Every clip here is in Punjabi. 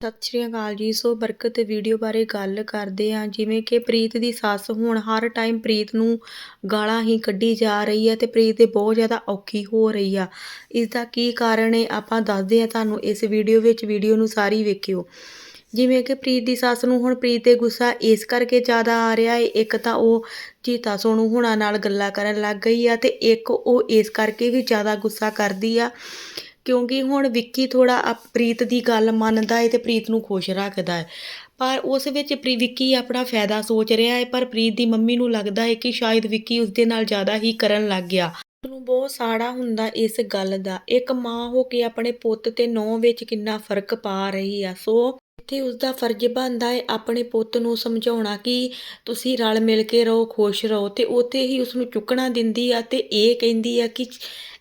ਸਤਿ ਸ਼੍ਰੀ ਅਕਾਲ ਜੀ। ਸੋ ਬਰਕਤ ਵੀਡੀਓ ਬਾਰੇ ਗੱਲ ਕਰਦੇ ਹਾਂ। ਜਿਵੇਂ ਕਿ ਪ੍ਰੀਤ ਦੀ ਸੱਸ ਹੁਣ ਹਰ ਟਾਈਮ ਪ੍ਰੀਤ ਨੂੰ ਗਾਲਾਂ ਹੀ ਕੱਢੀ ਜਾ ਰਹੀ ਹੈ ਤੇ ਪ੍ਰੀਤ ਦੇ ਬਹੁਤ ਜ਼ਿਆਦਾ ਔਖੀ ਹੋ ਰਹੀ ਆ। ਇਸ ਦਾ ਕੀ ਕਾਰਨ ਹੈ ਆਪਾਂ ਦੱਸਦੇ ਹਾਂ ਤੁਹਾਨੂੰ ਇਸ ਵੀਡੀਓ ਵਿੱਚ। ਵੀਡੀਓ ਨੂੰ ਸਾਰੀ ਵੇਖਿਓ। ਜਿਵੇਂ ਕਿ ਪ੍ਰੀਤ ਦੀ ਸੱਸ ਨੂੰ ਹੁਣ ਪ੍ਰੀਤ ਤੇ ਗੁੱਸਾ ਇਸ ਕਰਕੇ ਜ਼ਿਆਦਾ ਆ ਰਿਹਾ ਹੈ। ਇੱਕ ਤਾਂ ਉਹ ਜੀਤਾ ਸੋਨੂ ਹੁਣਾਂ ਨਾਲ ਗੱਲਾਂ ਕਰਨ ਲੱਗ ਗਈ ਆ ਤੇ ਇੱਕ ਉਹ ਇਸ ਕਰਕੇ ਵੀ ਜ਼ਿਆਦਾ ਗੁੱਸਾ ਕਰਦੀ ਆ ਕਿਉਂਕਿ ਹੁਣ ਵਿੱਕੀ ਥੋੜਾ ਪ੍ਰੀਤ ਦੀ ਗੱਲ ਮੰਨਦਾ ਹੈ ਤੇ ਪ੍ਰੀਤ ਨੂੰ ਖੁਸ਼ ਰੱਖਦਾ ਹੈ ਪਰ ਉਸ ਵਿੱਚ ਪ੍ਰੀ, ਵਿੱਕੀ ਆਪਣਾ ਫਾਇਦਾ ਸੋਚ ਰਿਹਾ ਹੈ ਪਰ ਪ੍ਰੀਤ ਦੀ ਮੰਮੀ ਨੂੰ ਲੱਗਦਾ ਹੈ ਕਿ ਸ਼ਾਇਦ ਵਿੱਕੀ ਉਸ ਦੇ ਨਾਲ ਜ਼ਿਆਦਾ ਹੀ ਕਰਨ ਲੱਗ ਗਿਆ। ਨੂੰ ਬਹੁਤ ਸਾੜਾ ਹੁੰਦਾ ਇਸ ਗੱਲ ਦਾ। ਇੱਕ ਮਾਂ ਹੋ ਕੇ ਆਪਣੇ ਪੁੱਤ ਤੇ ਨੌਂ ਵਿੱਚ ਕਿੰਨਾ ਫ਼ਰਕ ਪਾ ਰਹੀ ਆ। ਸੋ ਇੱਥੇ ਉਸਦਾ ਫਰਜ਼ ਬਣਦਾ ਹੈ ਆਪਣੇ ਪੁੱਤ ਨੂੰ ਸਮਝਾਉਣਾ ਕਿ ਤੁਸੀਂ ਰਲ ਮਿਲ ਕੇ ਰਹੋ, ਖੁਸ਼ ਰਹੋ ਅਤੇ ਉੱਥੇ ਹੀ ਉਸਨੂੰ ਚੁੱਕਣਾ ਦਿੰਦੀ ਆ ਅਤੇ ਇਹ ਕਹਿੰਦੀ ਆ ਕਿ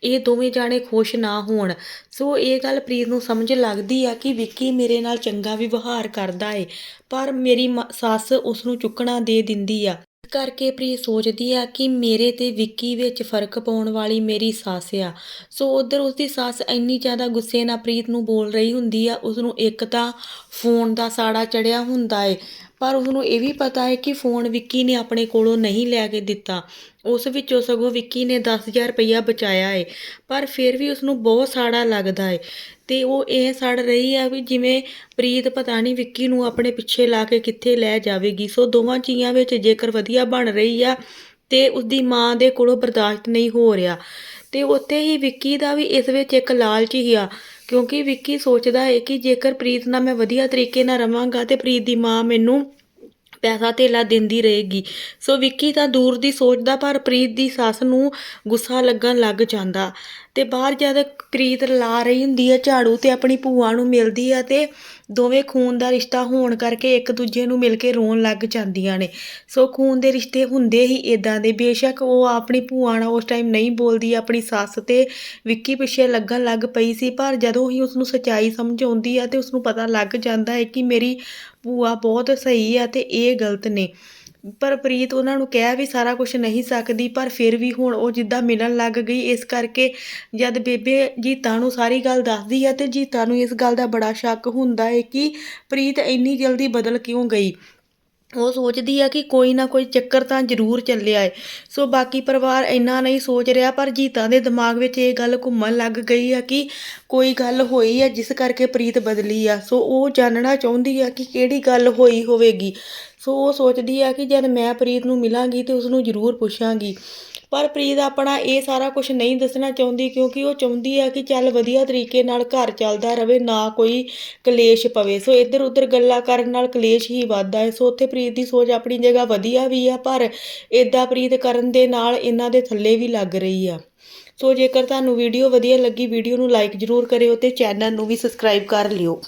ਇਹ ਦੋਵੇਂ ਜਾਣੇ ਖੁਸ਼ ਨਾ ਹੋਣ। ਸੋ ਇਹ ਗੱਲ ਪ੍ਰੀਤ ਨੂੰ ਸਮਝ ਲੱਗਦੀ ਆ ਕਿ ਵਿੱਕੀ ਮੇਰੇ ਨਾਲ ਚੰਗਾ ਵਿਵਹਾਰ ਕਰਦਾ ਏ, ਪਰ ਮੇਰੀ ਮ- ਸੱਸ ਉਸ ਨੂੰ ਚੁੱਕਣਾ ਦੇ ਦਿੰਦੀ ਆ। ਕਰਕੇ ਪ੍ਰੀਤ ਸੋਚਦੀ ਆ ਕਿ ਮੇਰੇ ਤੇ ਵਿੱਕੀ ਵਿੱਚ ਫ਼ਰਕ ਪਾਉਣ ਵਾਲੀ ਮੇਰੀ ਸੱਸ ਆ। ਸੋ ਉਧਰ ਉਸਦੀ ਸੱਸ ਇੰਨੀ ਜ਼ਿਆਦਾ ਗੁੱਸੇ ਨਾਲ ਪ੍ਰੀਤ ਨੂੰ ਬੋਲ ਰਹੀ ਹੁੰਦੀ ਆ ਉਸ ਨੂੰ ਇੱਕ ਤਾਂ ਫੋਨ ਦਾ ਸਾੜਾ ਚੜਿਆ ਹੁੰਦਾ ਏ। ਪਰ ਉਸਨੂੰ ਇਹ ਵੀ ਪਤਾ ਹੈ ਕਿ ਫੋਨ ਵਿੱਕੀ ਨੇ ਆਪਣੇ ਕੋਲੋਂ ਨਹੀਂ ਲੈ ਕੇ ਦਿੱਤਾ। ਉਸ ਵਿੱਚੋਂ ਸਗੋਂ ਵਿੱਕੀ ਨੇ 10000 ਰੁਪਇਆ ਬਚਾਇਆ ਏ। ਪਰ ਫਿਰ ਵੀ ਉਸ ਨੂੰ ਬਹੁਤ ਸਾੜਾ ਲੱਗਦਾ ਏ। ਤੇ ਉਹ ਇਹ ਸੜ ਰਹੀ ਆ ਵੀ ਜਿਵੇਂ ਪ੍ਰੀਤ ਪਤਾ ਨਹੀਂ ਵਿੱਕੀ ਨੂੰ ਆਪਣੇ ਪਿੱਛੇ ਲਾ ਕੇ ਕਿੱਥੇ ਲੈ ਜਾਵੇਗੀ। ਸੋ ਦੋਵਾਂ ਚੀਆਂ ਵਿੱਚ ਜੇਕਰ ਵਧੀਆ ਬਣ ਰਹੀ ਆ, ਤੇ ਉਸਦੀ ਮਾਂ ਦੇ ਕੋਲੋਂ ਬਰਦਾਸ਼ਤ ਨਹੀਂ ਹੋ ਰਿਹਾ। ਤੇ ਉੱਥੇ ਹੀ ਵਿੱਕੀ ਦਾ ਵੀ ਇਸ ਵਿੱਚ ਇੱਕ ਲਾਲਚ ਹੀ ਆ। ਕਿਉਂਕਿ ਵਿੱਕੀ ਸੋਚਦਾ ਹੈ ਕਿ ਜੇਕਰ ਪ੍ਰੀਤ ਨਾਲ ਮੈਂ ਵਧੀਆ ਤਰੀਕੇ ਨਾਲ ਰਵਾਂਗਾ ਤੇ ਪ੍ਰੀਤ ਦੀ ਮਾਂ ਮੈਨੂੰ ਪੈਸਾ ਧੇਲਾ ਦਿੰਦੀ ਰਹੇਗੀ। ਸੋ ਵਿੱਕੀ ਤਾਂ ਦੂਰ ਦੀ ਸੋਚਦਾ ਪਰ ਪ੍ਰੀਤ ਦੀ ਸੱਸ ਨੂੰ ਗੁੱਸਾ ਲੱਗਣ ਲੱਗ ਜਾਂਦਾ। ਤੇ ਬਾਹਰ ਜਦ ਪ੍ਰੀਤ ਲਾ ਰਹੀ ਹੁੰਦੀ ਹੈ ਝਾੜੂ ਤੇ ਆਪਣੀ ਭੂਆ ਨੂੰ ਮਿਲਦੀ ਆ ਤੇ ਦੋਵੇਂ ਖੂਨ ਦਾ ਰਿਸ਼ਤਾ ਹੋਣ ਕਰਕੇ ਇੱਕ ਦੂਜੇ ਨੂੰ ਮਿਲ ਕੇ ਰੋਣ ਲੱਗ ਜਾਂਦੀਆਂ ਨੇ। ਸੋ ਖੂਨ ਦੇ ਰਿਸ਼ਤੇ ਹੁੰਦੇ ਹੀ ਇਦਾਂ ਦੇ। ਬੇਸ਼ੱਕ ਉਹ ਆਪਣੀ ਭੂਆ ਨਾਲ ਉਸ ਟਾਈਮ ਨਹੀਂ ਬੋਲਦੀ, ਆਪਣੀ ਸੱਸ ਤੇ ਵਿੱਕੀ ਪਿੱਛੇ ਲੱਗਣ ਲੱਗ ਪਈ ਸੀ, ਪਰ ਜਦੋਂ ਹੀ ਉਸ ਨੂੰ ਸੱਚਾਈ ਸਮਝ ਆਉਂਦੀ ਆ ਤੇ ਉਸ ਨੂੰ ਪਤਾ ਲੱਗ ਜਾਂਦਾ ਹੈ ਕਿ ਮੇਰੀ ਭੂਆ ਬਹੁਤ ਸਹੀ ਆ ਤੇ ਇਹ ਗਲਤ ਨੇ। ਪਰ ਪ੍ਰੀਤ ਉਹਨਾਂ ਨੂੰ ਕਹਿ ਵੀ ਸਾਰਾ ਕੁਝ ਨਹੀਂ ਸਕਦੀ, ਪਰ ਫਿਰ ਵੀ ਹੁਣ ਉਹ ਜਿੱਦਾਂ ਮਿਲਣ ਲੱਗ ਗਈ, ਇਸ ਕਰਕੇ ਜਦ ਬੇਬੇ ਜੀਤਾ ਨੂੰ ਸਾਰੀ ਗੱਲ ਦੱਸਦੀ ਹੈ ਤੇ ਜੀਤਾ ਨੂੰ ਇਸ ਗੱਲ ਦਾ ਬੜਾ ਸ਼ੱਕ ਹੁੰਦਾ ਹੈ ਕਿ ਪ੍ਰੀਤ ਇੰਨੀ ਜਲਦੀ ਬਦਲ ਕਿਉਂ ਗਈ। ਉਹ ਸੋਚਦੀ ਆ ਕਿ ਕੋਈ ਨਾ ਕੋਈ ਚੱਕਰ ਤਾਂ ਜ਼ਰੂਰ ਚੱਲਿਆ ਏ। ਸੋ ਬਾਕੀ ਪਰਿਵਾਰ ਇੰਨਾ ਨਹੀਂ ਸੋਚ ਰਿਹਾ, ਪਰ ਜੀਤਾ ਦੇ ਦਿਮਾਗ ਵਿੱਚ ਇਹ ਗੱਲ ਘੁੰਮਣ ਲੱਗ ਗਈ ਆ ਕਿ ਕੋਈ ਗੱਲ ਹੋਈ ਆ ਜਿਸ ਕਰਕੇ ਪ੍ਰੀਤ ਬਦਲੀ ਆ। ਸੋ ਉਹ ਜਾਣਨਾ ਚਾਹੁੰਦੀ ਆ ਕਿ ਕਿਹੜੀ ਗੱਲ ਹੋਈ ਹੋਵੇਗੀ। ਸੋ ਉਹ ਸੋਚਦੀ ਆ ਕਿ ਜਦ ਮੈਂ ਪ੍ਰੀਤ ਨੂੰ ਮਿਲਾਂਗੀ ਤੇ ਉਸ ਨੂੰ ਜ਼ਰੂਰ ਪੁੱਛਾਂਗੀ। ਪਰ ਪ੍ਰੀਤ ਆਪਣਾ ਇਹ ਸਾਰਾ ਕੁਝ ਨਹੀਂ ਦੱਸਣਾ ਚਾਹੁੰਦੀ ਕਿਉਂਕਿ ਉਹ ਚਾਹੁੰਦੀ ਆ ਕਿ ਚੱਲ ਵਧੀਆ ਤਰੀਕੇ ਨਾਲ ਘਰ ਚੱਲਦਾ ਰਵੇ, ਨਾ ਕੋਈ ਕਲੇਸ਼ ਪਵੇ। ਸੋ ਇੱਧਰ ਉੱਧਰ ਗੱਲਾਂ ਕਰਨ ਨਾਲ ਕਲੇਸ਼ ਹੀ ਵੱਧਦਾ ਹੈ। ਸੋ ਉੱਥੇ ਪ੍ਰੀਤ ਦੀ ਸੋਚ ਆਪਣੀ ਜਗ੍ਹਾ ਵਧੀਆ ਵੀ ਆ, ਪਰ ਇਦਾਂ ਪ੍ਰੀਤ ਕਰਨ ਦੇ ਨਾਲ ਇਹਨਾਂ ਦੇ ਥੱਲੇ ਵੀ ਲੱਗ ਰਹੀ ਆ। ਸੋ ਜੇਕਰ ਤੁਹਾਨੂੰ ਵੀਡੀਓ ਵਧੀਆ ਲੱਗੀ, ਵੀਡੀਓ ਨੂੰ ਲਾਈਕ ਜ਼ਰੂਰ ਕਰਿਓ ਤੇ ਚੈਨਲ ਨੂੰ ਵੀ ਸਬਸਕ੍ਰਾਈਬ ਕਰ ਲਿਓ।